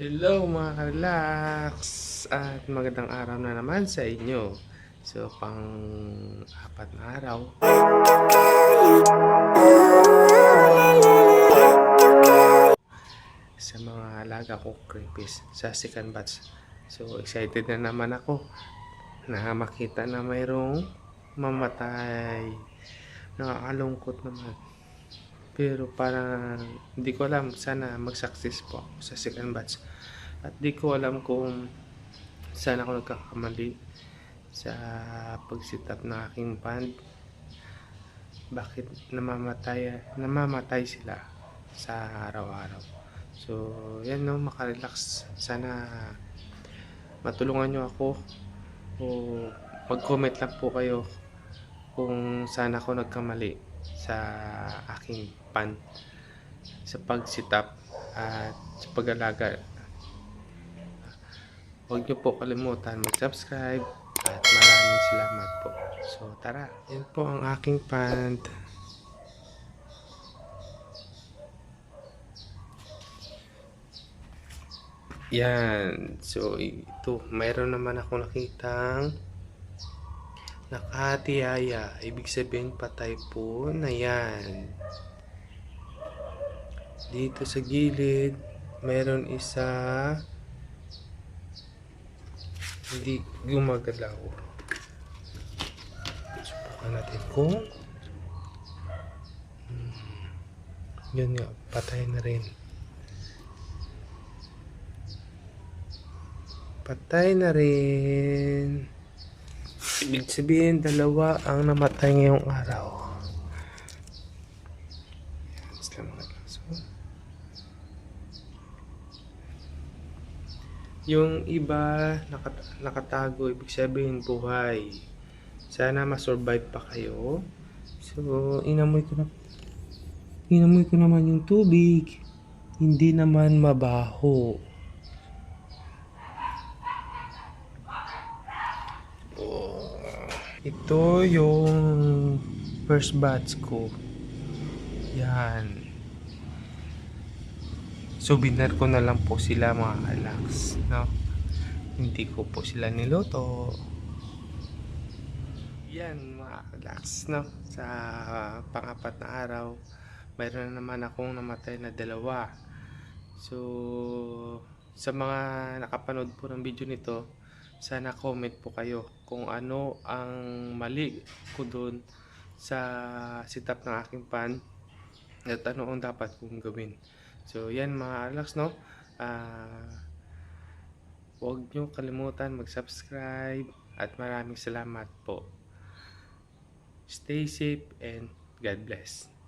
Hello mga ka-relax at magandang araw na naman sa inyo. So pang apat na araw. Sa mga alaga ko creepies sa second batch. So excited na naman ako na makita na mayroong mamatay. Nakakalungkot naman. Pero parang hindi ko alam sana mag-success po ako sa second batch. At di ko alam kung saan ako nagkakamali sa pag-sit up ng aking band. Bakit namamatay, namamatay sila sa araw-araw. So, yan no, makarelax. Sana matulungan nyo ako o mag-comment lang po kayo kung saan ako nagkamali sa aking pan sa pag-sit up at sa pag-alaga. Huwag niyo po kalimutan mag-subscribe at maraming salamat po. So tara, yan po ang aking pant. Yan. So ito, mayroon naman ako nakitang nakatiyaya. Ibig sabihin patay po na yan. Dito sa gilid, mayroon isa hindi gumagalaw. Subukan natin kung Hmm. yun nga, patay na rin. Patay na rin. Ibig sabihin, dalawa ang namatay ngayong araw. Yung iba nakat- nakatago, ibig sabihin buhay. Sana masurvive pa kayo. So, inamoy ko na inamoy ko naman yung tubig. Hindi naman mabaho. Ito yung first batch ko. Yan. Souvenir ko na lang po sila mga relax, no? Hindi ko po sila niloto. Yan mga relax, no? Sa pangapat na araw, mayroon na naman akong namatay na dalawa. So, sa mga nakapanood po ng video nito, sana comment po kayo kung ano ang mali ko doon sa setup ng aking pan at ano ang dapat kong gawin. So, yan mga relax, no? Ah, huwag nyo kalimutan mag-subscribe at maraming salamat po. Stay safe and God bless.